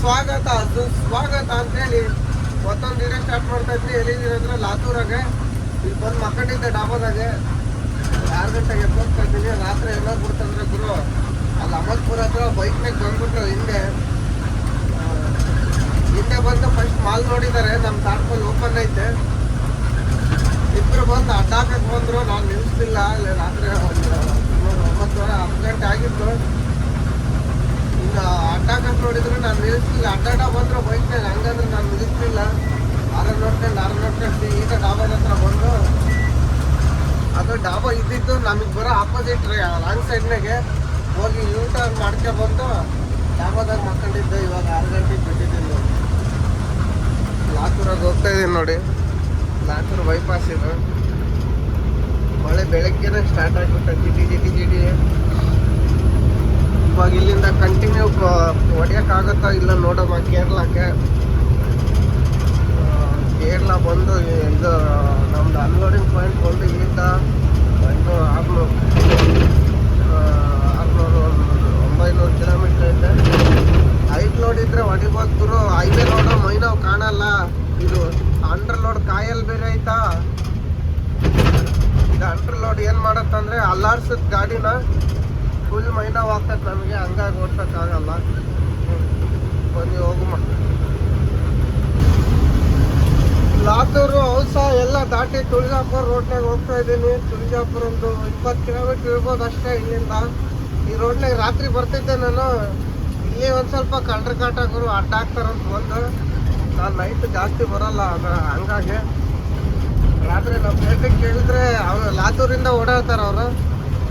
ಸ್ವಾಗತ. ಸುಸ್ವಾಗತ ಅಂತ ಹೇಳಿ ಮತ್ತೊಂದು ದಿನ ಸ್ಟಾರ್ಟ್ ಮಾಡ್ತಾ ಇದ್ವಿ. ಎಲ್ಲಿದ್ದೀವಿ ಅಂದ್ರೆ ಲಾತೂರಾಗೆ. ಇಲ್ಲಿ ಬಂದು ಮಕ್ಕಳಿದ್ದೆ ಡಾಬಾದಾಗೆ ಆರು ಗಂಟೆಗೆ ಎಪ್ಪತ್ತು ಇದ್ದೀನಿ ರಾತ್ರಿ ಎಲ್ಲ ಬಿಡ್ತಂದ್ರೆ ಗುರು, ಅಲ್ಲಿ ಅಹಮದ್ಪುರ ಹತ್ರ ಬೈಕ್ನಾಗ ಬಂದ್ಬಿಟ್ರೆ ಹಿಂದೆ. ಹಿಂದೆ ಬಂದು ಫಸ್ಟ್ ಮಾಲ್ ನೋಡಿದ್ದಾರೆ. ನಮ್ಮ ತಾಟ್ಪಲ್ಲಿ ಓಪನ್ ಐತೆ. ಇಬ್ಬರು ಬಂದು ಅಡ್ಡಾಕಕ್ಕೆ ಬಂದರು. ನಾನು ನಿಲ್ಲಿಸ್ಲಿಲ್ಲ ಅಲ್ಲಿ ರಾತ್ರಿ ಒಂದು ಒಂಬತ್ತು ಹತ್ತು ಗಂಟೆ ಆಗಿತ್ತು. ಅಡ್ಡಾಕಕ್ಕೆ ನೋಡಿದ್ರು ನಾನು ನಿಲ್ಲಿಸ್ಲಿಲ್ಲ ಅಡ್ಡಾಡ ಬಂದ್ರೆ ಬೈಕ್ನಾಗ ಹಂಗಂದ್ರೆ ನಾನು ನಿಲ್ಲಿಸ್ಲಿಲ್ಲ ಆರ ನೋಡ್ಕೊಂಡು ಆರ ನೋಡ್ಕೊಂಡು ಈಗ ಡಾಬಾದ ಹತ್ರ ಬಂದು, ಅದು ಡಾಬಾ ಇದ್ದಿದ್ದು ನಮಗೆ ಬರೋ ಆಪೋಸಿಟ್ ಲಾಂಗ್ ಸೈಡ್ನಾಗೆ ಹೋಗಿ ಯೂ ಟರ್ನ್ ಮಾಡ್ಕೆ ಬಂದು ಡಾಬಾದಾಗ ಮಕ್ಕಂಡಿದ್ದೆ ಇವಾಗ ಆರು ಗಂಟೆಗೆ ಬಿಟ್ಟಿದ್ದೀನಿ ಲಾತೂರಾಗ ಹೋಗ್ತಾ ಇದ್ದೀನಿ ನೋಡಿ. ಲಾತೂರು ಬೈಪಾಸ್ ಇದು. ಮಳೆ ಬೆಳಗ್ಗೆನೇ ಸ್ಟಾರ್ಟ್ ಆಗಿಬಿಟ್ಟೆ ಜಿಟಿ ಜಿಟಿ ಜಿಟಿ ಇವಾಗ ಇಲ್ಲಿಂದ ಕಂಟಿನ್ಯೂ ಹೊಡಿಯೋಕ್ಕಾಗತ್ತಾ ಇಲ್ಲ ನೋಡಮ್ಮ, ಕೇರಳಕ್ಕೆ. ಕೇರಳ ಬಂದು ಇದು, ನಮ್ದು ಅನ್ಲೋಡಿಂಗ್ ಪಾಯಿಂಟ್ ಬಂದು ಇಲ್ಲಿಂದ ಬಂದು ಆರುನೂರು ಆರುನೂರು ಒಂಬೈನೂರು ಕಿಲೋಮೀಟ್ರ್ ಐತೆ. ಹೈಟ್ ಲೋಡ್ ಇದ್ರೆ ಹೊಡಿಬೋದು ಗುರು ಹೈವೇ ರೋಡು ಮೈನವು ಕಾಣಲ್ಲ. ಇದು ಅಂಡರ್ ಲೋಡ್ ಕಾಯಲ್ಲಿ ಬೇರೆ ಆಯ್ತಾ ಇದು ಅಂಡರ್ ಲೋಡ್ ಏನು ಮಾಡತ್ತಂದ್ರೆ ಅಲ್ಲಾಡ್ಸದ ಗಾಡಿನ ಫುಲ್ ಮೈಂಡ್ ಆಗ್ತದೆ ನಮಗೆ, ಹಂಗಾಗಿ ಓಡ್ಸೋಕ್ಕಾಗಲ್ಲ ಬನ್ನಿ ಹೋಗುಮ್ಮ ಲಾತೂರು ಹೌಸ ಎಲ್ಲ ದಾಟಿ ತುಳಜಾಪುರ ರೋಡ್ನಾಗ ಹೋಗ್ತಾ ಇದ್ದೀನಿ. ತುಳಜಾಪುರ ಒಂದು ಇಪ್ಪತ್ತು ಕಿಲೋಮೀಟ್ರ್ ಇರ್ಬೋದು ಅಷ್ಟೇ ಇಲ್ಲಿಂದ. ಈ ರೋಡ್ನಾಗ ರಾತ್ರಿ ಬರ್ತಿದ್ದೆ ನಾನು. ಇಲ್ಲಿ ಒಂದು ಸ್ವಲ್ಪ ಕಳ್ರ ಕಾಟಕರು ಅಡ್ಡ ಹಾಕ್ತಾರಂತ ಬಂದು. ನಾನು ನೈಟ್ ಜಾಸ್ತಿ ಬರಲ್ಲ ಅದು ಹಂಗಾಗಿ. ರಾತ್ರಿ ನಮ್ಮ ಪ್ಲೇಟಿಗೆ ಕೇಳಿದ್ರೆ ಅವ್ರು ಲಾತೂರಿಂದ ಓಡಾಡ್ತಾರೆ ಅವರು.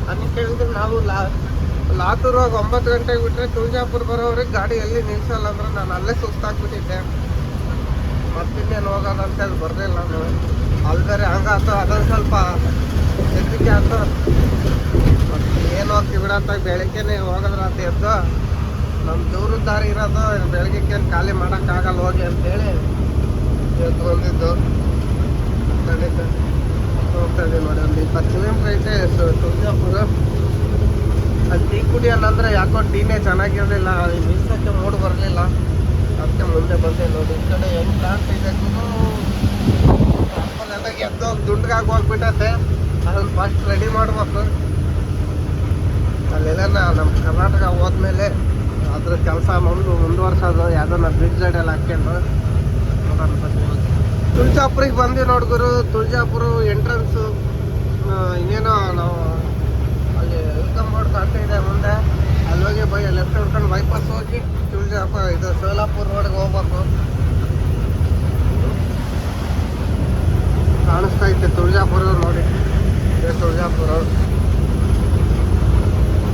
ಅದನ್ನ ಕೇಳಿದ್ರೆ ನಾವು ಲಾ ಲಾತೂರಾಗ ಒಂಬತ್ತು ಗಂಟೆಗೆ ಬಿಟ್ರೆ ತುಳಜಾಪುರ ಬರೋವ್ರಿಗೆ ಗಾಡಿ ಎಲ್ಲಿ ನಿಲ್ಸಲ್ಲ ಅಂದ್ರೆ ನಾನು ಅಲ್ಲೇ ಸುಸ್ತಾಗ್ಬಿಟ್ಟಿದ್ದೆ. ಮತ್ತಿನ್ನೇನು ಹೋಗೋದು ಬರದೇ ಬರಲಿಲ್ಲ ನಾನು. ಅಲ್ಲಿ ಬೇರೆ ಹಂಗಾತು ಅದೊಂದು ಸ್ವಲ್ಪ ಹೆದರಿಕೆ ಆಯ್ತು ಏನು ಹೋಗ್ತೀವಿ ಬಿಡಂತ ಬೆಳಗ್ಗೆನೆ ಹೋಗೋದ್ರ ಅಂತ ಎದ್ದು ನಮ್ಮ ದೂರದ ದಾರಿ ಇರೋದು ಬೆಳಗ್ಗೆಕ್ಕೇನು ಖಾಲಿ ಮಾಡೋಕ್ಕಾಗಲ್ಲ ಹೋಗಿ ಅಂತೇಳಿ ಎದ್ದು ಬಂದಿದ್ದು. ಖಂಡಿತ. ಹೋಗ್ತಾ ಇದ್ದೀನಿ ನೋಡಿ, ಒಂದು ಇಪ್ಪತ್ತು ಕಿಲೋಮೀಟ್ರ್ ಐತೆ ತುಳಜಾಪುರ. ಅಲ್ಲಿ ಟೀ ಕುಡಿಯೋಲ್ಲಂದ್ರೆ ಯಾಕೋ ಟೀನೇ ಚೆನ್ನಾಗಿರಲಿಲ್ಲ ಮೀಸಕ್ಕೆ ಮೂಡ್ ಬರಲಿಲ್ಲ. ಅದಕ್ಕೆ ಮುಂದೆ ಬಂದೆ ನೋಡಿ. ಈ ಕಡೆ ಹೆಂಗ್ ಪ್ಲಾಂಟ್ ಇದೆ ಎದ್ದು ದುಂಡ್ಗಾಗಿ ಹೋಗ್ಬಿಟ್ಟತೆ ಅದನ್ನು ಫಸ್ಟ್ ರೆಡಿ ಮಾಡ್ಬೇಕು. ಅಲ್ಲೆಲ್ಲ ನಮ್ಮ ಕರ್ನಾಟಕ ಹೋದ್ಮೇಲೆ ಅದ್ರ ಕೆಲಸ ಮುಂದು ಮುಂದುವರ್ಸೋದು ಯಾವ್ದನ್ನ ಬ್ರಿಡ್ಜ್ ಎಲ್ಲ ಹಾಕ್ಕೊಂಡು. ತುಳಜಾಪುರಿಗೆ ಬಂದ್ವಿ ನೋಡ್ಗುರು ತುಳಜಾಪುರ ಎಂಟ್ರೆನ್ಸು ಇನ್ನೇನೋ ನಾವು ಬೋರ್ಡ್ ಕಾಣ್ತಾ ಇದೆ ಮುಂದೆ. ಅಲ್ಲಿ ಹೋಗಿ ಬೈ ಲೆಫ್ಟ್ ಹಿಡ್ಕೊಂಡು ಬೈಪಾಸ್ ಹೋಗಿ ತುಳಜಾಪುರ ಇದು ಸೋಲಾಪುರ್ ರೋಡ್ಗೆ ಹೋಗ್ಬೇಕು. ಕಾಣಿಸ್ತಾ ಇತ್ತು ತುಳಜಾಪುರ ನೋಡಿ. ತುಳಜಾಪುರ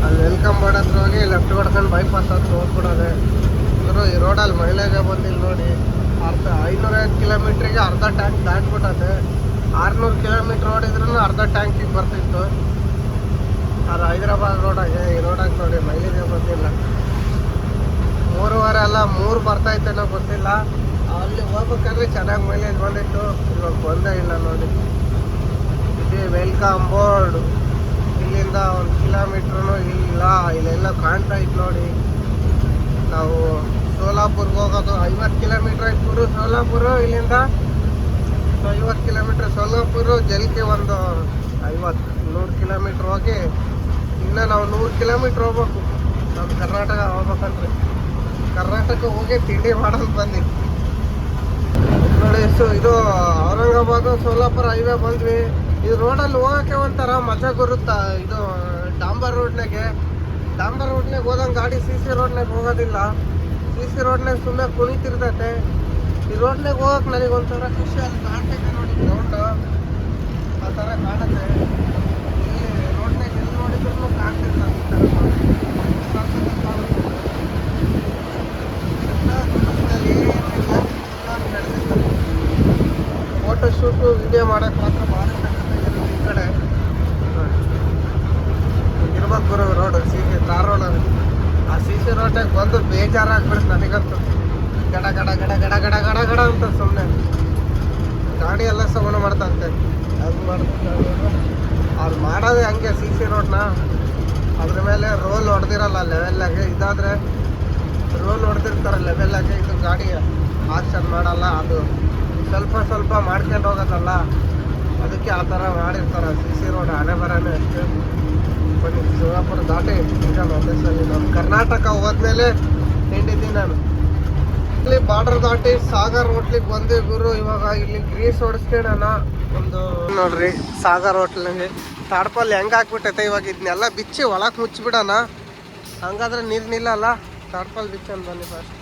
ಅಲ್ಲಿ ವೆಲ್ಕಮ್ ಹತ್ರ ಹೋಗಿ ಲೆಫ್ಟ್ ಹೊಡ್ಕೊಂಡು ಬೈಪಾಸ್ ಹತ್ರ ಹೋಗ್ಬಿಡೋದೆ. ಅಂದ್ರೆ ಈ ರೋಡಲ್ಲಿ ಮಹಿಳೆಗೆ ಬಂದಿಲ್ಲ ನೋಡಿ. ಅರ್ಧ ಐನೂರೈವತ್ತು ಕಿಲೋಮೀಟ್ರಿಗೆ ಅರ್ಧ ಟ್ಯಾಂಕ್ ದಾಟ್ಬಿಟ್ಟದೆ. ಆರುನೂರು ಕಿಲೋಮೀಟ್ರ್ ಓಡಿದ್ರೂ ಅರ್ಧ ಟ್ಯಾಂಕಿಗೆ ಬರ್ತಿತ್ತು. ಅದು ಹೈದ್ರಾಬಾದ್ ರೋಡಾಗೆ ಈ ರೋಡಾಗೆ ನೋಡಿ ಮೈಲೇಜೇ ಬಂದಿಲ್ಲ ಮೂರುವರೆ ಅಲ್ಲ, ಮೂರು ಬರ್ತೈತೇನೋ ಗೊತ್ತಿಲ್ಲ. ಅಲ್ಲಿ ಹೋಗ್ಬೇಕಾದ್ರೆ ಚೆನ್ನಾಗಿ ಮೈಲೇಜ್ ಬಂದಿತ್ತು. ಇವಾಗ ಬಂದೇ ಇಲ್ಲ ನೋಡಿ. ಇದು ವೆಲ್ಕಮ್ ಬೋರ್ಡ್ ಇಲ್ಲಿಂದ ಒಂದು ಕಿಲೋಮೀಟ್ರೂ ಇಲ್ಲ, ಇಲ್ಲೆಲ್ಲ ಕಾಣ್ತಾ ಇತ್ತು ನೋಡಿ. ನಾವು ಸೋಲಾಪುರ್ಗೆ ಹೋಗೋದು ಐವತ್ತು ಕಿಲೋಮೀಟ್ರ್ ಇಟ್ಬಿಟ್ಟು ಸೋಲಾಪುರು ಇಲ್ಲಿಂದ. ಐವತ್ತು ಕಿಲೋಮೀಟ್ರ್ ಸೋಲಾಪುರ, ಜಲ್ಕೆ ಒಂದು ಐವತ್ತು, ನೂರು ಕಿಲೋಮೀಟ್ರ್ ಹೋಗಿ ಇನ್ನು ನಾವು ನೂರು ಕಿಲೋಮೀಟ್ರ್ ಹೋಗ್ಬೇಕು. ನಮ್ಮ ಕರ್ನಾಟಕ ಹೋಗ್ಬೇಕಂದ್ರೆ ಕರ್ನಾಟಕ ಹೋಗಿ ತಿಂಡಿ ಮಾಡೋದು ಬಂದಿ ನೋಡಿ, ಸೊ ಇದು ಔರಂಗಾಬಾದ್, ಸೋಲಾಪುರ ಹೈವೇ ಬಂದ್ವಿ. ಈ ರೋಡಲ್ಲಿ ಹೋಗೋಕ್ಕೆ ಒಂಥರ ಮಜಾ ಬರುತ್ತಾ? ಇದು ಡಾಂಬರ್ ರೋಡ್ನಾಗೆ. ಡಾಂಬರ್ ರೋಡ್ನಾಗ ಹೋದಂಗೆ ಗಾಡಿ ಸಿ ಸಿ ರೋಡ್ನಾಗ ಹೋಗೋದಿಲ್ಲ. ಸಿ ಸಿ ರೋಡ್ನಾಗ ಸುಮ್ಮನೆ ಕುಣಿತಿರ್ತೈತೆ. ಈ ರೋಡ್ನಾಗ ಹೋಗಕ್ಕೆ ನನಗೆ ಒಂಥರ ಖುಷಿ ಅಲ್ಲಿ ಕಾಣ್ತೈತೆ ನೋಡಿ ಗ್ರೌಂಡ್ ಆ ಥರ ಕಾಣುತ್ತೆ ಇಲ್ಲಿ ರೋಡ್ನಾಗ ಎಲ್ಲಿ ನೋಡಿದ್ರು ಕಾಣ್ತಿರ್ತಾರೆ ಈ ಥರ ಕಾಣುತ್ತೆ. ಕಾಣುತ್ತೆ. ಫೋಟೋ ಶೂಟು ವಿಡಿಯೋ ಮಾಡಕ್ಕೆ ಮಾತ್ರ ಭಾಳ ಚೆನ್ನಾಗಿರುತ್ತೆ ಈ ಕಡೆ ಇರ್ಬೇಕು ಗುರು road C C tar road ಆ ಸಿ ಸಿ ರೋಡ್ನಾಗ ಬಂದು ಬೇಜಾರಾಗ್ಬಿಡುತ್ತೆ ನನಗಂತೂ ಗಡ ಗಡ ಗಡ ಗಡ ಗಡ ಗಡ ಗಡ ಅಂತ ಸುಮ್ಮನೆ ಗಾಡಿ ಎಲ್ಲ ಸವಣ ಮಾಡ್ತಂತೆ ಅದು ಮಾಡ್ತಾರೆ ಅವ್ರು ಮಾಡೋದೇ ಹಂಗೆ ಸಿ ಸಿ ರೋಡ್ನ ಅದ್ರ ಮೇಲೆ ರೋಲ್ ಹೊಡೆದಿರಲ್ಲ ಲೆವೆಲ್ಲಾಗೆ ಇದಾದರೆ ರೋಲ್ ಹೊಡೆದಿರ್ತಾರೆ ಲೆವೆಲ್ ಆಗಿ. ಇದು ಗಾಡಿ ಆಕ್ಷನ್ ಮಾಡಲ್ಲ, ಅದು ಸ್ವಲ್ಪ ಸ್ವಲ್ಪ ಮಾಡ್ಕೊಂಡು ಹೋಗೋದಲ್ಲ, ಅದಕ್ಕೆ ಆ ಥರ ಮಾಡಿರ್ತಾರೆ. ಸಿ ಸಿ ರೋಡ್ ಹಣೆ ಬರನೇ ಅಷ್ಟೇ. ಬನ್ನಿ, ಶಿವಪುರ ದಾಟಿ, ಈಗ ಸಲ ನಾನು ಕರ್ನಾಟಕ ಹೋದ್ಮೇಲೆ ಹಿಂಡಿದ್ದೀನಿ ನಾನು ಇಲ್ಲಿ ಬಾರ್ಡರ್ ದಾಟಿ ಸಾಗರ್ ಹೋಟ್ಲಿಗೆ ಬಂದೆ ಗುರು. ಇವಾಗ ಇಲ್ಲಿ ಗ್ರೀಸ್ ಹೊಡಿಸ್ಕೊಳ್ಳೋಣ ಒಂದು ನೋಡ್ರಿ, ಸಾಗರ್ ಹೋಟ್ಲಿಗೆ ತಾಡ್ಪಲ್ಲಿ ಹೆಂಗ್ ಹಾಕ್ಬಿಟ್ಟೈತೆ ಇವಾಗ ಇದನ್ನೆಲ್ಲ ಬಿಚ್ಚಿ ಒಳಗೆ ಮುಚ್ಚಿಬಿಡೋಣ ಹಂಗಾದ್ರೆ ನೀರು ನಿಲ್ಲಲ್ಲ. ತಾಡ್ಪಲ್ ಬಿಚ್ಚನ್ ಬನ್ನಿ ಫಸ್ಟ್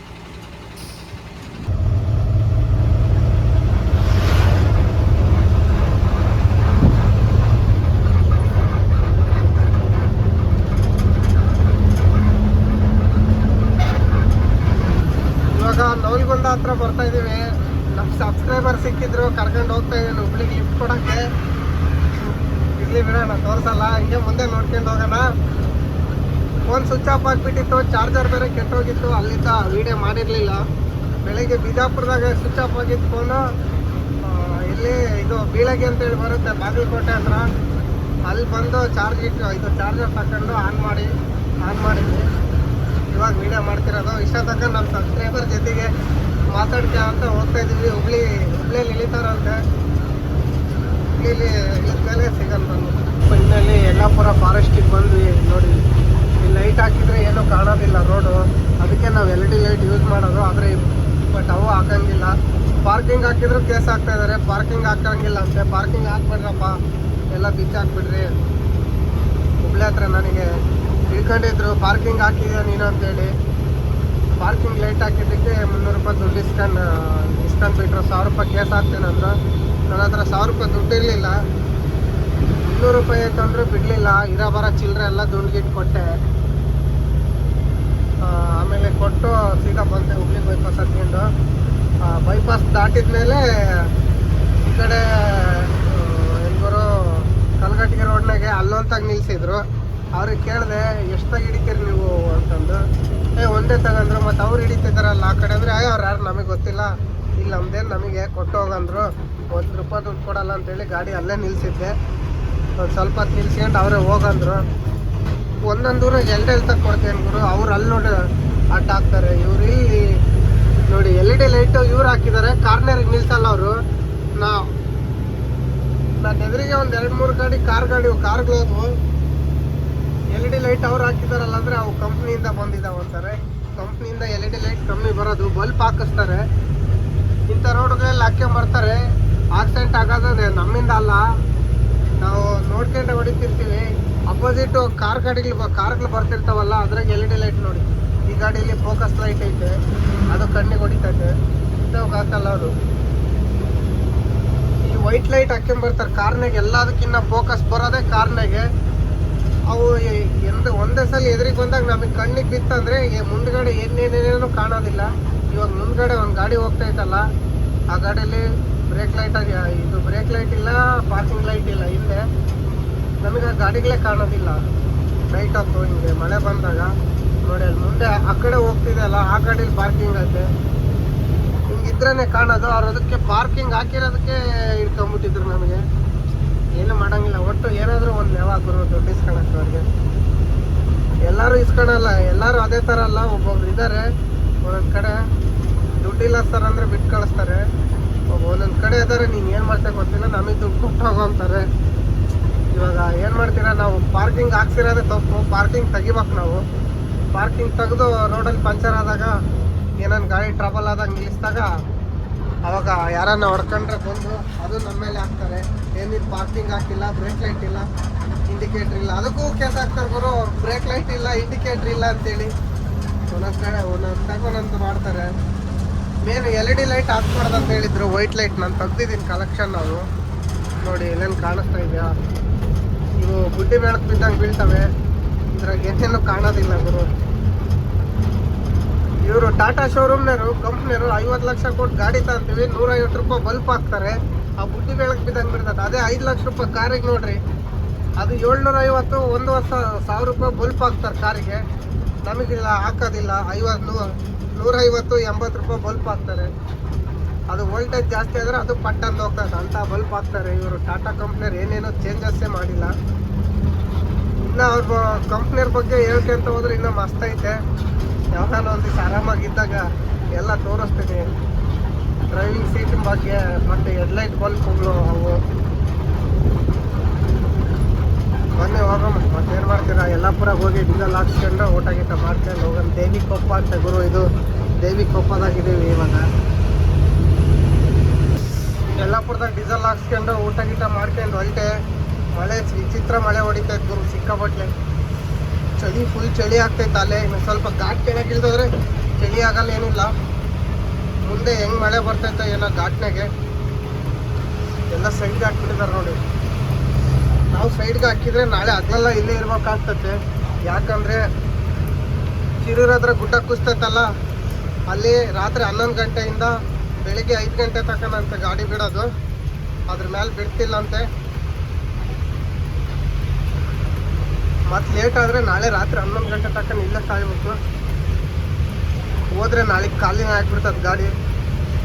ಇವಾಗ ನವಲ್ಗುಂದ ಹತ್ರ ಬರ್ತಾ ಇದೀವಿ ನಮ್ಮ ಸಬ್ಸ್ಕ್ರೈಬರ್ ಸಿಕ್ಕಿದ್ರು ಕರ್ಕೊಂಡು ಹೋಗ್ತಾ ಇದ್ದೀನಿ. ಹುಬ್ಳಿಗೆ ಲಿಫ್ಟ್ ಕೊಡೋಕ್ಕೆ. ಇರಲಿ ಬಿಡೋಣ, ತೋರಿಸಲ್ಲ. ಹಿಂಗೆ ಮುಂದೆ ನೋಡ್ಕೊಂಡು ಹೋಗೋಣ. ಫೋನ್ ಸ್ವಿಚ್ ಆಫ್ ಆಗಿಬಿಟ್ಟಿತ್ತು. ಚಾರ್ಜರ್ ಬೇರೆ ಕೆಟ್ಟೋಗಿತ್ತು. ಅಲ್ಲಿಂದ ವೀಡಿಯೋ ಮಾಡಿರಲಿಲ್ಲ. ಬೆಳಗ್ಗೆ ಬಿಜಾಪುರದಾಗ ಸ್ವಿಚ್ ಆಫ್ ಆಗಿತ್ತು ಫೋನು ಇಲ್ಲಿ ಇದು ಬೀಳಗಿ ಅಂತೇಳಿ ಬರುತ್ತೆ, ಬಾಗಲಕೋಟೆ ಹತ್ರ. ಅಲ್ಲಿ ಬಂದು ಚಾರ್ಜ್ ಇಟ್ಟು, ಇದು ಚಾರ್ಜರ್ ತಗೊಂಡು ಆನ್ ಮಾಡಿ ಆನ್ ಮಾಡಿದ್ವಿ. ಇವಾಗ ವೀಡಿಯೋ ಮಾಡ್ತಿರೋದು. ಇಷ್ಟ ತಕ್ಕ ನಮ್ಮ ಸಬ್ಸ್ಕ್ರೈಬರ್ ಜೊತೆಗೆ ಮಾತಾಡ್ಕ ಅಂತ ಹೋಗ್ತಾ ಇದ್ವಿ ಹುಬ್ಳಿ, ಹುಬ್ಳಿಯಲ್ಲಿ ಇಳಿತಾರಂತೆ ಹುಬ್ಳಿಲಿ ಇಳಿದ್ಮೇಲೆ ಸಿಗಲ್ಲ ಇನ್ನಲ್ಲಿ ಯಲ್ಲಾಪುರ ಫಾರೆಸ್ಟಿಗೆ ಬಂದ್ವಿ ನೋಡಿ. ಈ ಲೈಟ್ ಹಾಕಿದ್ರೆ ಏನೂ ಕಾಣೋದಿಲ್ಲ ರೋಡು ಅದಕ್ಕೆ ನಾವು ಎಲ್ ಡಿ ಲೈಟ್ ಯೂಸ್ ಮಾಡೋದು. ಆದರೆ ಬಟ್ ಅವು ಹಾಕಂಗಿಲ್ಲ. ಪಾರ್ಕಿಂಗ್ ಹಾಕಿದ್ರು ಕೇಸ್ ಹಾಕ್ತಾ ಇದ್ದಾರೆ ಪಾರ್ಕಿಂಗ್ ಹಾಕಂಗಿಲ್ಲ ಅಂತೆ. ಪಾರ್ಕಿಂಗ್ ಹಾಕ್ಬಿಡ್ರಪ್ಪ. ಎಲ್ಲ ಬಿಚ್ಚ ಹಾಕ್ಬಿಡ್ರಿ. ಹುಬ್ಳಿ ಹತ್ರ ನನಗೆ ತಿಳ್ಕೊಂಡಿದ್ರು ಪಾರ್ಕಿಂಗ್ ಹಾಕಿದ್ಯಾ ನೀನು ಅಂತೇಳಿ. ಪಾರ್ಕಿಂಗ್ ಲೈಟ್ ಹಾಕಿದ್ದಕ್ಕೆ ಮುನ್ನೂರು ರೂಪಾಯಿ ದುಡ್ಡು ಇಸ್ಕೊಂಡು ಇಸ್ಕೊಂಡು ಬಿಟ್ಟರು ಸಾವಿರ ರೂಪಾಯಿ ಕೇಸ್ ಹಾಕ್ತೇನೆ ಅಂದ್ರೆ. ನನ್ನ ಹತ್ರ ಸಾವಿರ ರೂಪಾಯಿ ದುಡ್ಡು ಇರಲಿಲ್ಲ. ಇನ್ನೂರು ರೂಪಾಯಿ ತಂದ್ರು ಬಿಡಲಿಲ್ಲ. ಇರೋ ಬರೋ ಚಿಲ್ಲರೆ ಎಲ್ಲ ದುಡ್ಡು ಗಿಟ್ಟು ಕೊಟ್ಟೆ ಆಮೇಲೆ ಕೊಟ್ಟು ಸೀದಾ ಬಂದೆ ಹುಬ್ಳಿ ಬೈಪಾಸ್ ಹತ್ಕೊಂಡು. ಬೈಪಾಸ್ ದಾಟಿದ ಮೇಲೆ ಈ ಕಡೆ ಎಲ್ಲರೂ ಕಲ್ಗಟ್ಟಿಗೆ ರೋಡ್ನಾಗೆ ಅಲ್ಲೊಂತಾಗ ನಿಲ್ಲಿಸಿದ್ರು ಅವ್ರಿಗೆ ಕೇಳಿದೆ, ಎಷ್ಟಾಗಿ ಹಿಡಿತೀರಿ ನೀವು? ಅಂತಂದು. ಏ, ಒಂದೇ ತಗಂದ್ರು ಮತ್ತು ಅವ್ರು ಹಿಡಿತಿದ್ದಾರಲ್ಲ ಆ ಕಡೆ ಅಂದರೆ ಅವ್ರು ಯಾರು ನಮಗೆ ಗೊತ್ತಿಲ್ಲ. ಇಲ್ಲಿ, ನಮ್ದೇನು ನಮಗೆ, ಕೊಟ್ಟು ಹೋಗಂದ್ರು. ಒಂದು ರೂಪಾಯಿ ದುಡ್ಡು ಕೊಡಲ್ಲ ಅಂತೇಳಿ ಗಾಡಿ ಅಲ್ಲೇ ನಿಲ್ಸಿದ್ದೆ. ಒಂದು ಸ್ವಲ್ಪ ಹೊತ್ತು ನಿಲ್ಸ್ಕೊಂಡು ಅವರೇ ಹೋಗಂದ್ರು. ಒಂದೊಂದು ದೂರ ಎಲ್ಡೆ ಎಲ್ತ ಕೊಡ್ತೇನೆ ಗುರು, ಅವ್ರು ಅಲ್ಲಿ ನೋಡಿ ಅಡ್ಡ ಹಾಕ್ತಾರೆ. ಇವ್ರು ಇಲ್ಲಿ ನೋಡಿ, ಎಲ್ ಇ ಡಿ ಲೈಟು ಇವ್ರು ಹಾಕಿದ್ದಾರೆ ಕಾರ್ನರಿಗೆ ನಿಲ್ಸಲ್ಲ ಅವರು. ನಾ ನನ್ನ ಎದುರಿಗೆ ಒಂದು ಎರಡು ಮೂರು ಗಾಡಿ, ಕಾರ್ ಗಾಡಿ ಕಾರ್ಗಳದು ಎಲ್ ಇ ಡಿ ಲೈಟ್ ಅವ್ರು ಹಾಕಿದಾರಲ್ಲ ಅಂದ್ರೆ ಅವು ಕಂಪ್ನಿಯಿಂದ ಬಂದಿದ್ದಾವೆ ಅಂತಾರೆ. ಕಂಪ್ನಿಯಿಂದ ಎಲ್ ಇ ಡಿ ಲೈಟ್ ಕಮ್ಮಿ ಬರೋದು ಬಲ್ಪ್ ಹಾಕಿಸ್ತಾರೆ. ಇಂಥ ರೋಡ್ಗಳಲ್ಲಿ ಹಾಕ್ಕೊಂಬರ್ತಾರೆ ಆಕ್ಸಿಡೆಂಟ್ ಆಗೋದೇ ನಮ್ಮಿಂದ ಅಲ್ಲ. ನಾವು ನೋಡ್ಕೊಂಡೆ ಹೊಡಿತಿರ್ತೀವಿ. ಅಪೋಸಿಟ್ ಕಾರ್ ಗಾಡಿಗಳು ಕಾರ್ಗಳು ಬರ್ತಿರ್ತಾವಲ್ಲ, ಅದ್ರಾಗ ಎಲ್ ಇ ಡಿ ಲೈಟ್ ನೋಡಿ. ಈ ಗಾಡಿಯಲ್ಲಿ ಫೋಕಸ್ ಲೈಟ್ ಐತೆ. ಅದು ಕಣ್ಣಿಗೆ ಹೊಡಿತೈತೆ ಇಂಥವ್ ಹಾಕಲ್ಲ ಅವರು ಈ ವೈಟ್ ಲೈಟ್ ಹಾಕ್ಕೊಂಬರ್ತಾರೆ ಕಾರ್ನಾಗ ಎಲ್ಲದಕ್ಕಿನ್ನ ಫೋಕಸ್ ಬರೋದೇ ಕಾರ್ನಾಗೆ. ಅವು ಎರಡು ಒಂದೇ ಸಲ ಎದುರಿಗೆ ಬಂದಾಗ ನಮಗೆ ಕಣ್ಣಿಗೆ ಬಿತ್ತಂದ್ರೆ ಮುಂದ್ಗಡೆ ಏನೇನೇನೇನು ಕಾಣೋದಿಲ್ಲ. ಇವಾಗ ಮುಂದ್ಗಡೆ ಒಂದು ಗಾಡಿ ಹೋಗ್ತಾ ಇತ್ತಲ್ಲ ಆ ಗಾಡಿಯಲ್ಲಿ ಬ್ರೇಕ್ ಲೈಟ್ ಇದು ಬ್ರೇಕ್ ಲೈಟ್ ಇಲ್ಲ ಪಾರ್ಕಿಂಗ್ ಲೈಟ್ ಇಲ್ಲ, ಹಿಂದೆ ನಮಗೆ ಆ ಗಾಡಿಗಳೇ ಕಾಣೋದಿಲ್ಲ. ನೈಟ್ ಹೊತ್ತು ಹಿಂಗೆ, ಮಳೆ ಬಂದಾಗ. ನೋಡಿ, ಅಲ್ಲಿ ಮುಂದೆ ಆ ಕಡೆ ಹೋಗ್ತಿದೆ ಅಲ್ಲ, ಆ ಗಾಡೀಲಿ ಪಾರ್ಕಿಂಗ್ ಐತೆ ಹಿಂಗಿದ್ರೇನೆ ಕಾಣೋದು, ಅವ್ರು ಅದಕ್ಕೆ ಪಾರ್ಕಿಂಗ್ ಹಾಕಿರೋದಕ್ಕೆ ಇಟ್ಕೊಂಡ್ಬಿಟ್ಟಿದ್ರು ನಮಗೆ. ಏನು ಮಾಡಂಗಿಲ್ಲ. ಒಟ್ಟು ಏನಾದರೂ ಒಂದು ನೆವ ಹಾಕೋರು, ದುಡ್ಡು ಇಸ್ಕೊಳಕ್ಕೆ ಅವ್ರಿಗೆ ಎಲ್ಲರೂ ಇಸ್ಕೊಳಲ್ಲ ಎಲ್ಲರೂ ಅದೇ ಥರ ಅಲ್ಲ, ಒಬ್ಬೊಬ್ರು ಇದ್ದಾರೆ ಒಂದೊಂದು ಕಡೆ ದುಡ್ಡಿಲ್ಲ ಸರ್ ಅಂದರೆ ಬಿಟ್ಟು ಕಳಿಸ್ತಾರೆ. ಒಬ್ಬ ಒಂದೊಂದು ಕಡೆ ಇದ್ದಾರೆ ನೀನು ಏನು ಮಾಡ್ತಾ ಗೊತ್ತಿಲ್ಲ, ನಮಗೆ ದುಡ್ಡು ಕೊಟ್ಟು ಹೋಗೋ ಅಂತಾರೆ. ಇವಾಗ ಏನು ಮಾಡ್ತೀರಾ, ನಾವು ಪಾರ್ಕಿಂಗ್ ಹಾಕ್ಸಿರೋದೇ ತಪ್ಪು, ಪಾರ್ಕಿಂಗ್ ತೆಗಿಬೇಕು ನಾವು. ಪಾರ್ಕಿಂಗ್ ತೆಗೆದು ರೋಡಲ್ಲಿ ಪಂಚರ್ ಆದಾಗ, ಏನೇನು ಗಾಡಿ ಟ್ರಬಲ್ ಆದಾಗ ನಿಲ್ಲಿಸಿದಾಗ ಅವಾಗ ಯಾರನ್ನ ಹೊಡ್ಕೊಂಡ್ರೆ ಬಂದು ಅದು ನಮ್ಮ ಮೇಲೆ ಹಾಕ್ತಾರೆ. ಏನಿದು ಪಾರ್ಕಿಂಗ್ ಹಾಕಿಲ್ಲ ಬ್ರೇಕ್ ಲೈಟ್ ಇಲ್ಲ ಇಂಡಿಕೇಟ್ರ್ ಇಲ್ಲ. ಅದಕ್ಕೂ ಕೇಸ್ ಹಾಕ್ತಾರೆ ಗುರು ಬ್ರೇಕ್ ಲೈಟ್ ಇಲ್ಲ ಇಂಡಿಕೇಟ್ರ್ ಇಲ್ಲ ಅಂತೇಳಿ. ಒಂದೊಂದು ಕಡೆ, ಒಂದೊಂದು ತಗ ಒಂದೊಂದು ಮಾಡ್ತಾರೆ. Main L E D light ಹಾಕ್ಬಾರ್ದು ಅಂತ ಹೇಳಿದ್ರು ವೈಟ್ ಲೈಟ್ ನಾನು ತೆಗ್ದಿದ್ದೀನಿ ಕಲೆಕ್ಷನ್ ಅವರು ನೋಡಿ ಎಲ್ಲೇನು ಕಾಣಿಸ್ತಾ ಇದೆಯಾ? ಇವು ಬುಡ್ಡಿ ಬೆಳಕು ಬಿದ್ದಂಗೆ ಬೀಳ್ತವೆ. ಇದ್ರಾಗ ಏನೇನು ಕಾಣೋದಿಲ್ಲ ಗುರು. ಇವರು ಟಾಟಾ ಶೋರೂಮ್ನವರು ಕಂಪ್ನಿಯವರು ಐವತ್ತು ಲಕ್ಷ ಕೊಟ್ಟು ಗಾಡಿ ತಗೊಂತೀವಿ ನೂರೈವತ್ತು ರೂಪಾಯಿ ಬಲ್ಪ್ ಹಾಕ್ತಾರೆ. ಆ ಬುಡ್ಡಿ ಬೆಳಕು ಬಿದ್ದಂಗೆ ಬಿಡ್ತದೆ ಅದೇ ಐದು ಲಕ್ಷ ರೂಪಾಯಿ ಕಾರಿಗೆ ನೋಡ್ರಿ. ಅದು ಏಳ್ನೂರ ಐವತ್ತು ಒಂದು ವರ್ಷ ಸಾವಿರ ರೂಪಾಯಿ ಬಲ್ಪ್ ಹಾಕ್ತಾರೆ ಕಾರಿಗೆ ನಮಗಿಲ್ಲ, ಹಾಕೋದಿಲ್ಲ. ಐವತ್ತು ನೂ, ನೂರೈವತ್ತು, ಎಂಬತ್ತು ರೂಪಾಯಿ ಬಲ್ಪ್ ಹಾಕ್ತಾರೆ. ಅದು ವೋಲ್ಟೇಜ್ ಜಾಸ್ತಿ ಆದರೆ ಅದು ಪಟ್ಟಂತ ಹೋಗ್ತದೆ ಅಂತ ಬಲ್ಪ್ ಹಾಕ್ತಾರೆ ಇವರು. ಟಾಟಾ ಕಂಪ್ನಿಯವ್ರು ಏನೇನೋ ಚೇಂಜಸ್ಸೇ ಮಾಡಿಲ್ಲ. ಇನ್ನು ಅವ್ರ ಕಂಪ್ನಿಯವ್ರ ಬಗ್ಗೆ ಹೇಳ್ಕೊಂತ ಹೋದ್ರೆ ಇನ್ನೂ ಮಸ್ತ್ ಯಾವಾಗ ಒಂದು ದಿವಸ ಆರಾಮಾಗಿದ್ದಾಗ ಎಲ್ಲ ತೋರಿಸ್ತೀನಿ. ಡ್ರೈವಿಂಗ್ ಸೀಟಿನ ಬಗ್ಗೆ ಮತ್ತು ಹೆಡ್ಲೈಟ್ ಬಲ್ಪ್ಗಳು ಅವು. ಮೊನ್ನೆ ಹೋಗಮ್ಮ, ಮತ್ತೇನು ಮಾಡ್ತೀರಾ? ಯಲ್ಲಾಪುರ ಹೋಗಿ ಡೀಸೆಲ್ ಹಾಕ್ಸ್ಕೊಂಡು ಊಟ ಗೀಟ ಮಾಡ್ಕೊಂಡು ಹೋಗೋಣ. ದೇವಿ ಕೊಪ್ಪ ಅಂತ ಗುರು ಇದು. ದೇವಿ ಕೊಪ್ಪದಾಗಿದ್ದೀವಿ ಇವಾಗ. ಯಲ್ಲಾಪುರದಾಗ ಡೀಸೆಲ್ ಹಾಕ್ಸ್ಕೊಂಡು ಊಟ ಗೀಟ ಮಾಡ್ಕೊಂಡು ಹೊರಟೆ ಮಳೆ, ವಿಚಿತ್ರ ಮಳೆ ಹೊಡಿತೈತೆ ಗುರು ಸಿಕ್ಕಾಪಟ್ಲೆ ಚಳಿ ಫುಲ್ ಚಳಿ ಆಗ್ತೈತೆ ಅಲ್ಲೇ. ಸ್ವಲ್ಪ ಘಾಟ್ ಕೆಳಗೆ ಇಳಿದ್ರೆ ಚಳಿ ಆಗಲ್ಲ ಏನಿಲ್ಲ. ಮುಂದೆ ಹೆಂಗ್ ಮಳೆ ಬರ್ತೈತೆ ಏನೋ ಘಾಟ್ನಾಗೆ. ಎಲ್ಲ ಸೈಡ್ಗೆ ಹಾಕ್ಬಿಟ್ಟಿದ್ದಾರೆ ನೋಡಿ. ನಾವು ಸೈಡ್ಗೆ ಹಾಕಿದ್ರೆ ನಾಳೆ ಅದನ್ನೆಲ್ಲ ಇಲ್ಲೇ ಇರ್ಬೇಕಾಗ್ತತೆ. ಯಾಕಂದ್ರೆ ಚಿರೂರ ಹತ್ರ ಗುಡ್ಡ ಕುಸ್ತೈತಲ್ಲ, ಅಲ್ಲಿ ರಾತ್ರಿ ಹನ್ನೊಂದು ಗಂಟೆಯಿಂದ ಬೆಳಿಗ್ಗೆ ಐದು ಗಂಟೆ ತನಕನಂತೆ ಗಾಡಿ ಬಿಡೋದು. ಅದ್ರ ಮೇಲೆ ಬಿಡ್ತಿಲ್ಲ ಅಂತೆ ಮತ್ತೆ ಲೇಟ್ ಆದರೆ ನಾಳೆ ರಾತ್ರಿ ಹನ್ನೊಂದು ಗಂಟೆ ತಕ್ಕ ಇಲ್ಲೇ ಕಾಯ್ಬೇಕು ಹೋದ್ರೆ ನಾಳೆ ಕಾಲಿನ ಹಾಕ್ಬಿಡ್ತದ ಗಾಡಿ.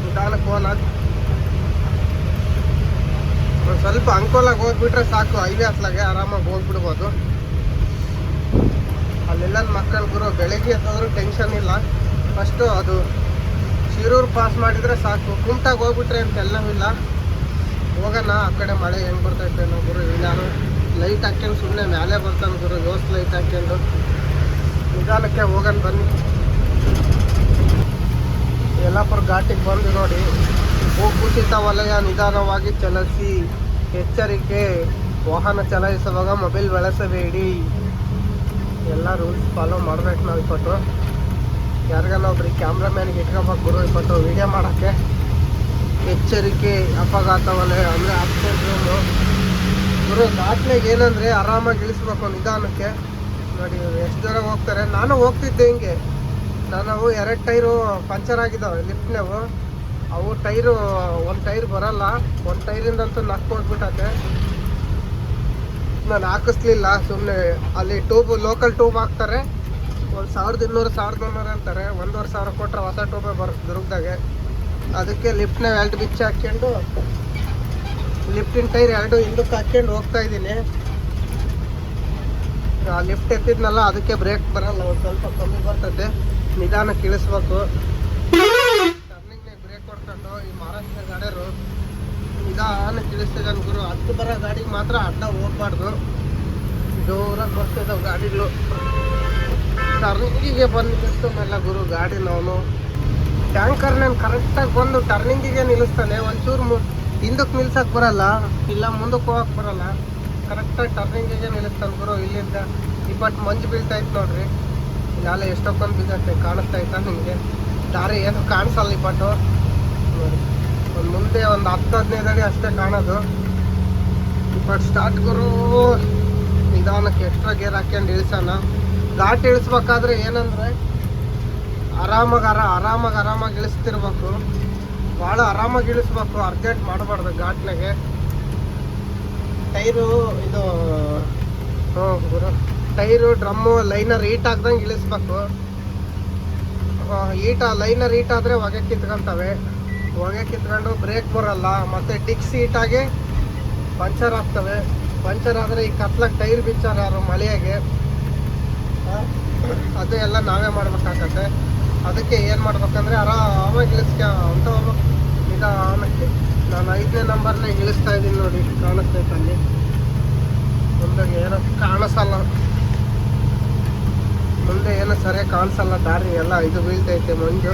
ನಿಧಾನಕ್ಕೆ ಒಂದ್ ಸ್ವಲ್ಪ ಅಂಕೋಲಾಗಿ ಹೋಗ್ಬಿಟ್ರೆ ಸಾಕು ಹೈವೇ ಹತ್ಲಾಗೆ ಆರಾಮಾಗಿ ಹೋಗ್ಬಿಡ್ಬೋದು. ಅಲ್ಲೆಲ್ಲ ಮಕ್ಕಳು ಗುರು, ಬೆಳಗ್ಗೆ ಎತ್ತಾದ್ರೂ ಟೆನ್ಷನ್ ಇಲ್ಲ. ಫಸ್ಟು ಅದು ಶಿರೂರು ಪಾಸ್ ಮಾಡಿದರೆ ಸಾಕು. ಕುಮಟಾಗ ಹೋಗ್ಬಿಟ್ರೆ ಅಂತೆಲ್ಲವೂ ಇಲ್ಲ. ಹೋಗೋಣ, ಆ ಕಡೆ ಮಳೆ ಹೆಂಗೆ ಬರ್ತೈತೆ ಗುರು ಇಲ್ಲಾರು ಲೈಟ್ ಹಾಕ್ಕೊಂಡು ಸುಮ್ಮನೆ ಮೇಲೆ ಬರ್ತಾನೆ ಗುರು, ದೋಸ್ತ್ ಲೈಟ್ ಹಾಕ್ಕೊಂಡು ನಿಧಾನಕ್ಕೆ ಹೋಗೋಣ ಬನ್ನಿ. ಯಲ್ಲಾಪುರ ಘಾಟಿಗೆ ಬಂದು ನೋಡಿ. ಭೂಕುಸಿತ ವಲಯ ನಿಧಾನವಾಗಿ ಚಲಿಸಿ, ಎಚ್ಚರಿಕೆ, ವಾಹನ ಚಲಾಯಿಸುವಾಗ ಮೊಬೈಲ್ ಬಳಸಬೇಡಿ. ಎಲ್ಲ ರೂಲ್ಸ್ ಫಾಲೋ ಮಾಡ್ಬೇಕು ನಾವು ಇಪ್ಪತ್ತು. ಯಾರಿಗಾನ ಒಬ್ರಿಗೆ ಕ್ಯಾಮ್ರಾಮ್ಯಾನ್ಗೆ ಇಟ್ಕೊಬೇಕು ಗುರು ಇಪ್ಪತ್ತು. ವಿಡಿಯೋ ಮಾಡೋಕ್ಕೆ ಎಚ್ಚರಿಕೆ, ಅಪಘಾತ ವಲಯ ಅಂದರೆ ಆಕ್ಸಿಡೆಂಟ್ ರೂಮು ಗುರು ಏನಂದರೆ ಆರಾಮಾಗಿ ಇಳಿಸ್ಬೇಕು ನಿಧಾನಕ್ಕೆ. ನೋಡಿ, ಎಷ್ಟು ಜನ ಹೋಗ್ತಾರೆ? ನಾನು ಹೋಗ್ತಿದ್ದೆ ಹಿಂಗೆ. ನಾನು ಎರಡು ಟೈರು ಪಂಚರ್ ಆಗಿದ್ದಾವೆ ಲಿಫ್ಟ್ನವು ಅವು ಟೈರು, ಒಂದು ಟೈರ್ ಬರಲ್ಲ. ಒಂದು ಟೈರಿಂದಂತೂ ನಕ್ಕು ಹೋಗ್ಬಿಟ್ಟತೆ. ನಾನು ಹಾಕಿಸ್ಲಿಲ್ಲ ಸುಮ್ಮನೆ ಅಲ್ಲಿ ಟ್ಯೂಬ್, ಲೋಕಲ್ ಟ್ಯೂಬ್ ಹಾಕ್ತಾರೆ. ಒಂದು ಸಾವಿರದ ಇನ್ನೂರು, ಸಾವಿರದ ಮುನ್ನೂರು ಅಂತಾರೆ. ಒಂದೂವರೆ ಸಾವಿರ ಕೊಟ್ಟರೆ ಹೊಸ ಟ್ಯೂಬೇ ಬರುತ್ತೆ ದುರ್ಗದಾಗೆ. ಅದಕ್ಕೆ ಲಿಫ್ಟ್ನ ವ್ಯಾಲ್ಟ್ ಬಿಚ್ಚಿ ಹಾಕ್ಕೊಂಡು ಲಿಫ್ಟಿನ ಟೈರ್ ಎರಡು ಹಿಂದಕ್ಕೆ ಹಾಕ್ಕೊಂಡು ಹೋಗ್ತಾ ಇದ್ದೀನಿ. ಆ ಲಿಫ್ಟ್ ಎತ್ತಿದ್ನಲ್ಲ, ಅದಕ್ಕೆ ಬ್ರೇಕ್ ಬರಲ್ಲ, ಒಂದು ಸ್ವಲ್ಪ ಕಮ್ಮಿ ಬರ್ತದೆ. ನಿಧಾನಕ್ಕೆ ಇಳಿಸ್ಬೇಕು ಟರ್ನಿಂಗ್ನಾಗ ಬ್ರೇಕ್ ಹೊಡ್ಕೊಂಡು ಈ ಮಹಾರಾಷ್ಟ್ರ ಗಾಡಿಯರು ನಿಧಾನಕ್ಕೆ ಇಳಿಸ್ತಿದ್ದಾನೆ ಗುರು. ಹತ್ತು ಬರೋ ಗಾಡಿಗೆ ಮಾತ್ರ ಅಡ್ಡ ಹೋಗ್ಬಾರ್ದು. ಜೋರಾಗಿ ಬರ್ತಿದ್ದಾವೆ ಗಾಡಿಗಳು. ಟರ್ನಿಂಗಿಗೆ ಬಂದು ಎಲ್ಲ ಗುರು ಗಾಡಿ ಟ್ಯಾಂಕರ್ ನಾನು ಕರೆಕ್ಟಾಗಿ ಬಂದು ಟರ್ನಿಂಗಿಗೆ ನಿಲ್ಲಿಸ್ತಾನೆ. ಒಂಚೂರು ಹಿಂದಕ್ಕೆ ನಿಲ್ಸಕ್ಕೆ ಬರಲ್ಲ, ಇಲ್ಲ ಮುಂದಕ್ಕೆ ಹೋಗಕ್ಕೆ ಬರಲ್ಲ. ಕರೆಕ್ಟಾಗಿ ಟರ್ನಿಂಗಿಗೆ ನಿಲ್ಲಿಸ್ತಾನೆ ಗುರು, ಇಲ್ಲಿಂದ ಇಪ್ಪತ್ತು ಮಂಜು ಬೀಳ್ತಾಯಿತ್ತು ನೋಡ್ರಿ. ನಾಳೆ ಎಷ್ಟೊಕ್ಕೊಂದು ಬಿದ್ದೈತೆ ಕಾಣಿಸ್ತಾ ಇತ್ತ ನಿಮಗೆ? ದಾರಿ ಏನು ಕಾಣಿಸಲ್ಲ ಇಪ್ಪಟ್ಟು ನೋಡಿ, ಒಂದು ಮುಂದೆ ಒಂದು ಹತ್ತು ಹದಿನೈದು ಅಡಿ ಅಷ್ಟೇ ಕಾಣೋದು. ಇಪ್ಪತ್ತು ಸ್ಟಾರ್ಟ್ ಗುರು, ನಿಧಾನಕ್ಕೆ ಎಕ್ಸ್ಟ್ರಾ ಗೇರ್ ಹಾಕ್ಯಂಡು ಇಳಿಸೋಣ. ಘಾಟ್ ಇಳಿಸ್ಬೇಕಾದ್ರೆ ಏನಂದರೆ, ಆರಾಮಾಗಿ ಆರ ಆರಾಮಾಗಿ ಆರಾಮಾಗಿ ಇಳಿಸ್ತಿರ್ಬೇಕು. ಭಾಳ ಆರಾಮಾಗಿ ಇಳಿಸ್ಬೇಕು, ಅರ್ಜೆಂಟ್ ಮಾಡಬಾರ್ದು ಘಾಟ್ನಾಗೆ. ಟೈರು ಇದು ಹ್ಞೂ ಗುರು. ಟೈರು, ಡ್ರಮ್ಮು, ಲೈನರ್ ಹೀಟ್ ಆಗ್ದಂಗೆ ಇಳಿಸ್ಬೇಕು. ಈಟ ಲೈನರ್ ಈಟ್ ಆದರೆ ಹೊಗೆ ಕಿತ್ಕೊಂತವೆ. ಹೊಗೆ ಕಿತ್ಕೊಂಡು ಬ್ರೇಕ್ ಬರಲ್ಲ, ಮತ್ತು ಡಿಕ್ಸ್ ಈಟಾಗಿ ಪಂಚರ್ ಆಗ್ತವೆ. ಪಂಚರ್ ಆದರೆ ಈ ಕತ್ಲಾಗ ಟೈರ್ ಬಿಚ್ಚಾರ ಯಾರು ಮಳೆಯಾಗೆ ಅದು ಎಲ್ಲ ನಾವೇ ಮಾಡ್ಬೇಕಾಗತ್ತೆ. ಅದಕ್ಕೆ ಏನು ಮಾಡ್ಬೇಕಂದ್ರೆ ಆರಾಮಾಗಿ ಇಳಿಸ್ಕ ಅಂತ ಹೋಗ್ಬೇಕು. ಆಮೇಲೆ ನಾನು ಐದನೇ ನಂಬರ್ನ ಇಳಿಸ್ತಾ ಇದ್ದೀನಿ ನೋಡಿ ಕಾಣಿಸ್ತೈತೆ ಅಲ್ಲಿ. ಮುಂದೆ ಏನೋ ಕಾಣಿಸಲ್ಲ. ಮುಂದೆ ಏನೋ ಸರಿಯಾಗಿ ಕಾಣಿಸಲ್ಲ, ದಾರಿ ಎಲ್ಲ ಇದು ಬೀಳ್ತೈತೆ ಮಂಜು.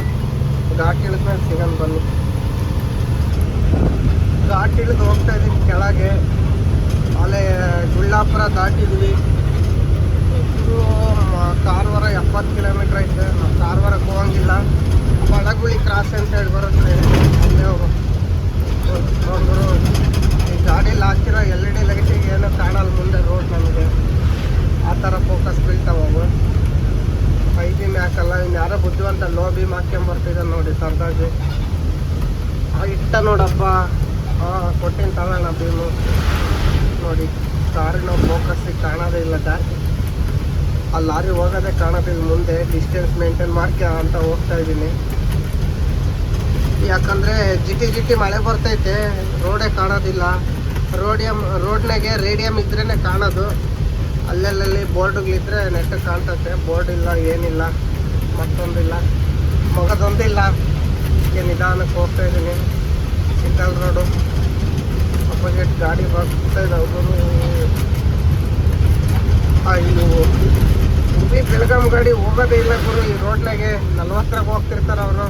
ಘಾಟ್ ಇಳಿದ್ಮೇಲೆ ಸಿಗೋಣ ಬನ್ನಿ. ಘಾಟ್ ಇಳಿದು ಹೋಗ್ತಾ ಇದ್ದೀನಿ ಕೆಳಗೆ. ಅಲ್ಲೇ ಗುಳ್ಳಾಪುರ ದಾಟಿದ್ವಿ ಕಾರವಾರ ಎಪ್ಪತ್ತು ಕಿಲೋಮೀಟ್ರ್ ಐತೆ. ನಾವು ಕಾರವಾರಕ್ಕೆ ಹೋಗಂಗಿಲ್ಲ. ಬಡಗುಳಿ ಕ್ರಾಸ್ ಅಂತ ಹೇಳಿ ಬರುತ್ತೆ. ಅಲ್ಲೇ ಹೋಗೋರು ಈ ಗಾಡೀಲಿ ಹಾಕಿರೋ ಎಲ್ ಇ ಡಿ ಲೈಟಿಗೆ ಏನೋ ಕಾಣಲ್ಲ ಮುಂದೆ ರೋಡ್ ನಮಗೆ. ಆ ಥರ ಫೋಕಸ್ ಬೀಳ್ತಾವೆ ಫೈ ಬಿಮ್ ಹಾಕಲ್ಲ ಇನ್ನು ಯಾರೋ ಬುದ್ಧಿವಂತ ಲೋ ಬೀಮ್ ಹಾಕ್ಕೊಂಬರ್ತಿದ್ದ ನೋಡಿ ಸರ್ದಾಗಿ ಆ ಇಟ್ಟ ನೋಡಪ್ಪ. ಹಾಂ ಕೊಟ್ಟಿನ ತಗೋಣ ಬೀಮು ನೋಡಿ, ಕಾರಿನ ಫೋಕಸ್ಸಿಗೆ ಕಾಣೋದೇ ಇಲ್ಲ. ದಾರಿ ಆ ಲಾರಿ ಹೋಗೋದೇ ಕಾಣೋದಿಲ್ಲ, ಮುಂದೆ ಡಿಸ್ಟೆನ್ಸ್ ಮೇಂಟೈನ್ ಮಾಡ್ಕ ಅಂತ ಹೋಗ್ತಾ ಇದ್ದೀನಿ. ಯಾಕಂದರೆ ಜಿಟಿ ಜಿಟಿ ಮಳೆ ಬರ್ತೈತೆ ರೋಡೇ ಕಾಣೋದಿಲ್ಲ. ರೋಡಿಯಮ್ ರೋಡ್ನಾಗೆ ರೇಡಿಯಮ್ ಇದ್ರೇ ಕಾಣೋದು. ಅಲ್ಲಲ್ಲಿ ಬೋರ್ಡ್ಗಳಿದ್ರೆ ನೆಟ್ ಕಾಣ್ತೈತೆ, ಬೋರ್ಡ್ ಇಲ್ಲ, ಏನಿಲ್ಲ, ಮತ್ತೊಂದಿಲ್ಲ. ಮಗದೊಂದಿಲ್ಲ, ಈಗ ನಿಧಾನಕ್ಕೆ ಹೋಗ್ತಾ ಇದ್ದೀನಿ. ಸಿಂಗಲ್ ರೋಡು ಅಪೋಸಿಟ್ ಗಾಡಿ ಬರ್ತಾ ಇದು. ಉಡುಪಿ ಬೆಳಗಾಂ ಗಾಡಿ ಹೋಗೋದೇ ಇಲ್ಲ ಗುರು. ಈ ರೋಡ್ನಾಗೆ ನಲ್ವತ್ತರಾಗ ಹೋಗ್ತಿರ್ತಾರೆ ಅವರು.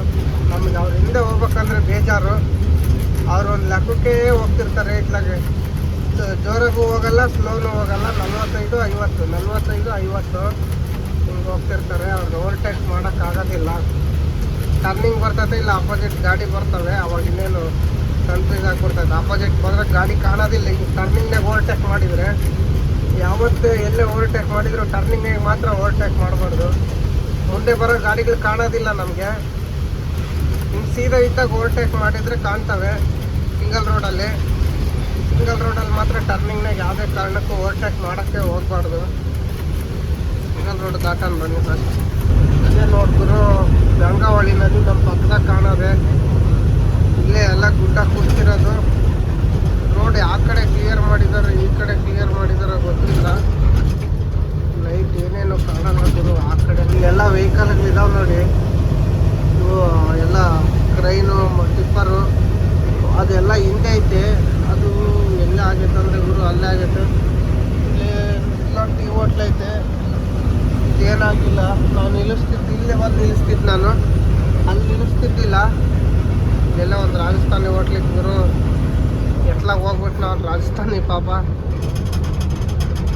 ನಮ್ಗೆ ಅವ್ರ ಹಿಂದೆ ಹೋಗ್ಬೇಕಂದ್ರೆ ಬೇಜಾರು. ಅವ್ರು ಒಂದು ಲೆಕ್ಕಕ್ಕೆ ಹೋಗ್ತಿರ್ತಾರೆ ಇತ್ಲಾಗೆ ಜೋರಾಗೂ ಹೋಗಲ್ಲ, ಸ್ಲೋನು ಹೋಗಲ್ಲ. ನಲ್ವತ್ತೈದು, ಐವತ್ತು ನಲ್ವತ್ತೈದು, ಐವತ್ತು ಹಿಂಗೆ ಹೋಗ್ತಿರ್ತಾರೆ. ಅವ್ರಿಗೆ ಓವರ್ಟೇಕ್ ಮಾಡೋಕ್ಕಾಗೋದಿಲ್ಲ. ಟರ್ನಿಂಗ್ ಬರ್ತೈತೆ ಇಲ್ಲ ಆಪೋಸಿಟ್ ಗಾಡಿ ಬರ್ತವೆ. ಅವಾಗ ಇನ್ನೇನು ಕನ್ಫ್ಯೂಸ್ ಆಗಿಬಿಡ್ತೈತೆ. ಆಪೋಸಿಟ್ ಬಂದ್ರೆ ಗಾಡಿ ಕಾಣೋದಿಲ್ಲ. ಈಗ ಟರ್ನಿಂಗ್ನಾಗ ಓವರ್ಟೇಕ್ ಮಾಡಿದರೆ ಯಾವತ್ತು ಎಲ್ಲೇ ಓವರ್ಟೇಕ್ ಮಾಡಿದ್ರು ಟರ್ನಿಂಗಿಗೆ ಮಾತ್ರ ಓವರ್ಟೇಕ್ ಮಾಡಬಾರ್ದು. ಮುಂದೆ ಬರೋ ಗಾಡಿಗಳು ಕಾಣೋದಿಲ್ಲ ನಮಗೆ. ಹಿಂಗೆ ಸೀದಾ ಇದ್ದಾಗ ಓವರ್ಟೇಕ್ ಮಾಡಿದರೆ ಕಾಣ್ತವೆ ಸಿಂಗಲ್ ರೋಡಲ್ಲಿ ಸಿಂಗಲ್ ರೋಡಲ್ಲಿ ಮಾತ್ರ ಟರ್ನಿಂಗ್ನಾಗ ಯಾವುದೇ ಕಾರಣಕ್ಕೂ ಓವರ್ಟೇಕ್ ಮಾಡೋಕ್ಕೆ ಹೋಗ್ಬಾರ್ದು. ಸಿಂಗಲ್ ರೋಡ್ ದಾಟನ್ ಬನ್ನಿ ಸರ್ ಇಲ್ಲೇ ನೋಡಿದ್ರು ಗಂಗಾವಳಿ ನದಿ ನಮ್ಮ ಪಕ್ಕದಾಗ ಕಾಣೋದೆ. ಇಲ್ಲೇ ಎಲ್ಲ ಗುಡ್ಡ ಕೂರ್ತಿರೋದು. ರೋಡ್ ಆ ಕಡೆ ಕ್ಲಿಯರ್ ಮಾಡಿದಾರೆ, ಈ ಕಡೆ ಕ್ಲಿಯರ್ ಮಾಡಿದಾರೆ ಗೊತ್ತಿಲ್ಲ. ಲೈಟ್ ಏನೇನು ಕಾಣಲ್ಲ ಗುರು, ಆ ಕಡೆ. ಇಲ್ಲೆಲ್ಲ ವೆಹಿಕಲ್ಗಳಿದಾವೆ ನೋಡಿ. ಇವು ಎಲ್ಲ ಕ್ರೈನು ಟಿಪ್ಪರು ಅದೆಲ್ಲ ಹಿಂದೆ ಐತೆ. ಅದು ಎಲ್ಲ ಆಗೈತೆ ಅಂದರೆ ಗುರು, ಅಲ್ಲೇ ಆಗೈತೆ. ಇಲ್ಲಿ ಟೀ ಹೋಟ್ಲ್ ಐತೆ. ಏನಾಗಿಲ್ಲ ನಾನು ನಿಲ್ಲಿಸ್ತಿದ್ದು ಇಲ್ಲೇ ಬಂದು ನಿಲ್ಲಿಸ್ತಿದ್ದು ನಾನು. ಅಲ್ಲಿ ನಿಲ್ಲಿಸ್ತಿದ್ದಿಲ್ಲ. ಇಲ್ಲೆಲ್ಲ ಒಂದು ರಾಜಸ್ಥಾನಿ ಹೋಟ್ಲಿಗೆ ಗುರು. ಎಟ್ಲಾಗ ಹೋಗ್ಬಿಟ್ಟು ನಾವು ರಾಜಸ್ಥಾನಿ ಪಾಪ.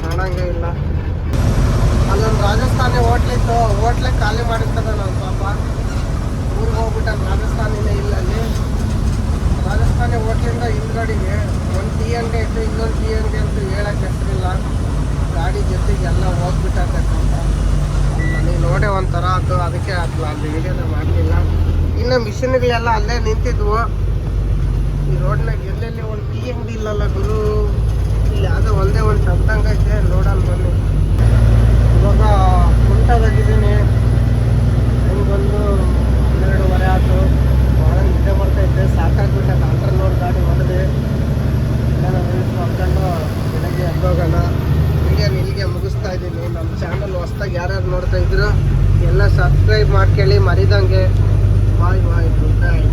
ಕಾಣಂಗೆ ಇಲ್ಲ. ಅಲ್ಲೊಂದು ರಾಜಸ್ಥಾನಿ ಹೋಟ್ಲಿತ್ತು ಹೋಟ್ಲೆ ಖಾಲಿ ಮಾಡಿರ್ತದೆ ನಾವು ಪಾಪ. ಊರಿಗೆ ಹೋಗ್ಬಿಟ್ಟು ರಾಜಸ್ಥಾನಿನೇ ಇಲ್ಲ ಅಲ್ಲಿ. ರಾಜಸ್ಥಾನಿ ಹೋಟ್ಲಿಂದ ಹಿಂದ್ಗಡೆಗೆ ಒಂದು ಟೀ ಅಂಗಡಿ ಇತ್ತು. ಇನ್ನೊಂದು ಟೀ ಅಂಗಡಿ ಅಂತ ಹೇಳಕ್ಕೆ ಹೆಸರಿಲ್ಲ. ಗಾಡಿ ಜೊತೆಗೆ ಎಲ್ಲ ಹೋಗ್ಬಿಟ್ಟೈತೆ ನನಗೆ ನೋಡೇ ಒಂಥರ ಅದು. ಅದಕ್ಕೆ ಅದು ಅಲ್ಲಿ ವಿಡಿಯೋನ ಮಾಡಲಿಲ್ಲ. ಇನ್ನು ಮಿಷಿನ್ಗಳೆಲ್ಲ ಅಲ್ಲೇ ನಿಂತಿದ್ವು. ಈ ರೋಡ್ನಾಗ ಎಲ್ಲೆಲ್ಲಿ ಒಂದು ಟೀ ಅಂಗಡಿ ಇಲ್ಲಲ್ಲ ಗುರು. ಇಲ್ಲಿ ಯಾವುದೋ ಒಂದೇ ಒಂದು ಶಬ್ದಂಗ ಐತೆ ನೋಡೋಣ ಬನ್ನಿ. ಇವಾಗ ಕುಂಟಾಗಿದ್ದೀನಿ ಬಂದು ಹನ್ನೆರಡುವರೆ ಆಯ್ತು. ಭಾಳ ನಿದ್ದೆ ಬರ್ತೈತೆ ಸಾಕಾಗ್ಬಿಟ್ಟೆ. ಕಾಂಟ್ರ ನೋಡಿ ಗಾಡಿ ಹೊಡೆದೆ. ಮಾಡ್ಕೊಂಡು ಬೆಳಗ್ಗೆ ಎದ್ದೋಗೋಣ. ವಿಡಿಯೋನ ಇಲ್ಲಿಗೆ ಮುಗಿಸ್ತಾ ಇದ್ದೀನಿ. ನಮ್ಮ ಚಾನಲ್ ಹೊಸ್ದಾಗಿ ಯಾರ್ಯಾರು ನೋಡ್ತಾ ಇದ್ರು, ಎಲ್ಲ ಸಬ್ಸ್ಕ್ರೈಬ್ ಮಾಡ್ಕೊಳ್ಳಿ, ಮರಿದಂಗೆ. ಬಾಯ್ ಬಾಯ್, ಗುಡ್ ನೈಟ್.